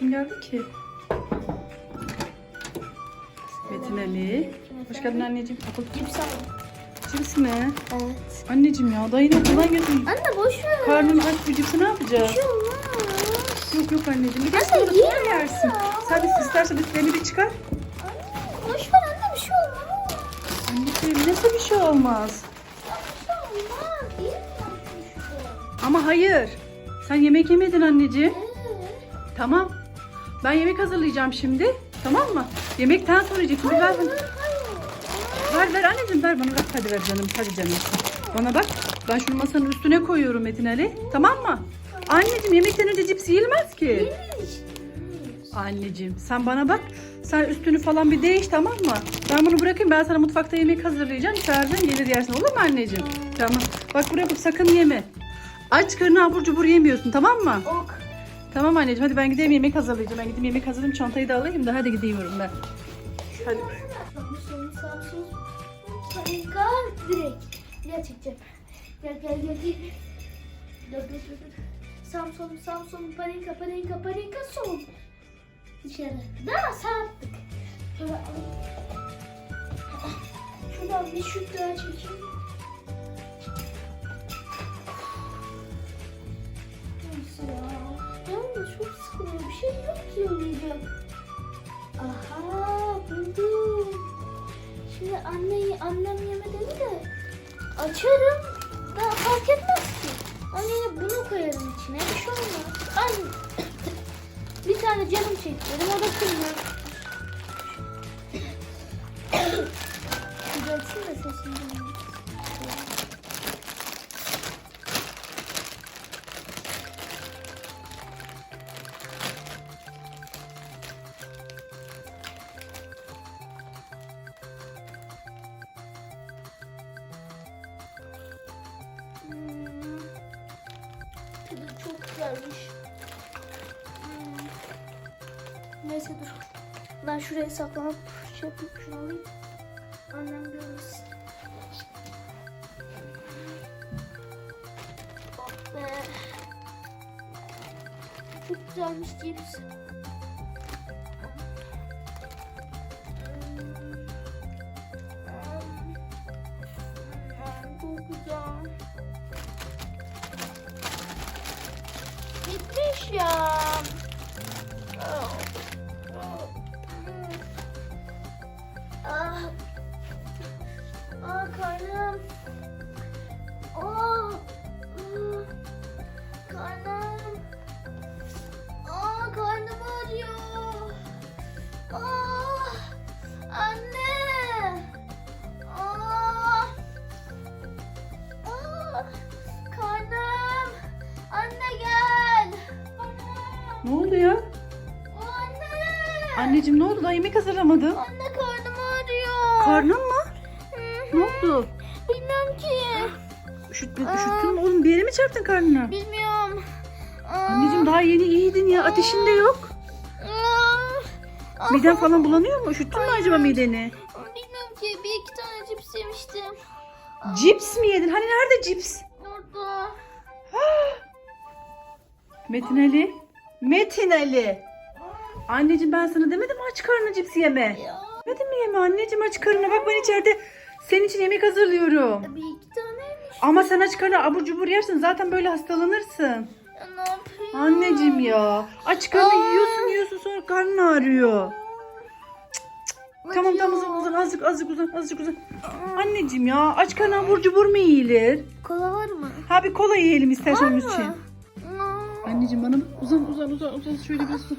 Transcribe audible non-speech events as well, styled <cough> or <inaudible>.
Kim geldi ki? Metin Ali. Hoş geldin anneciğim. Kapı Cips aldım. cips mi? Evet. Anneciğim ya dayına kolay götür. Anne boş ver. Karnın aç bu cipsi ne yapacağız? Bir şey olmaz. Yok yok anneciğim. Bir de sonra sonra yiyemem yersin. Sen de istersen üstlerini bir çıkar. Anne boş ver anne bir şey olmaz. Anneciğim nasıl bir şey olmaz? Bir şey olmaz. İyi mi yapmışsın? Ama hayır. Sen yemek yemedin anneciğim. Tamam. Ben yemek hazırlayacağım şimdi. Tamam mı? Yemekten sonra. Bir ver bana. Ver ver anneciğim ver bana ver. Hadi ver canım. Hadi canım. Bana bak. Ben şunu masanın üstüne koyuyorum Metin Ali. Tamam mı? Anneciğim yemekten önce cips yiyilmez ki. Anneciğim sen bana bak. Sen üstünü falan bir değiş tamam mı? Ben bunu bırakayım. Ben sana mutfakta yemek hazırlayacağım. İçeriden gelir yersin. Olur mu anneciğim? Tamam. Bak bak sakın yeme. Aç karnına abur cubur yemiyorsun tamam mı? Ok. Tamam anneciğim hadi ben gideyim yemek hazırlayacağım. Ben gideyim yemek hazırlayayım çantayı da alayım da hadi gidiyorum ben. Hadi. Samsun, Samsun. Panika direkt. Gel çekeceğim. Gel gel gel gel. Dur dur dur. dur. Samsun, Samsun, panika, panika, son. Dışarı. Daha saatlik. Şuradan bir şut daha çekeyim. Çok sıkılıyor. Bir şey yok ki oynayacağım. Aha buldum. Şimdi anneyi annem yeme de açarım. Daha fark etmez ki. Anne bunu koyarım içine. Bir şey olmaz. Anne. <coughs> bir tane canım çekti. Dedim o da kırmıyor. Düzeltsin de sesini dinleyin. Güzelmiş. Hmm. Neyse dur. Ben şuraya saklanıp şey yapayım şunu alayım. Annem görmesin. Oh be. Çok güzelmiş cips. Gitmiş ya. Ah. Ah karnım. Ne oldu ya? Anne. Anneciğim ne oldu? Daha yemek hazırlamadın. Anne karnım ağrıyor. Karnın mı? Hı Ne oldu? Bilmem ki. Üşüttün, üşüttün mü oğlum? Bir yere mi çarptın karnına? Bilmiyorum. Aa, Anneciğim daha yeni iyiydin ya. Ateşin de yok. aa, Miden falan bulanıyor mu? Üşüttün mü acaba mideni? Bilmiyorum ki. Bir iki tane cips yemiştim. Cips mi yedin? Hani nerede cips? Orada. <gasps> Metin Ali. Metin Ali. Anneciğim ben sana demedim mi aç karnına cips yeme. Demedim mi yeme anneciğim aç karnına. Bak ben içeride senin için yemek hazırlıyorum. Bir iki taneymiş. Ama sen aç karnına abur cubur yersin. Zaten böyle hastalanırsın. Ya ne yapayım? Anneciğim ya. Aç karnına Aa. yiyorsun yiyorsun sonra karnın ağrıyor. Tamam tamam uzan uzan azıcık azıcık uzan azıcık uzan. Anneciğim ya aç karnına abur cubur mu yiyilir? Kola var mı? Ha bir kola yiyelim istersen Var onun mı? için. Aa. Anneciğim bana uzan uzan uzan uzan şöyle bir su.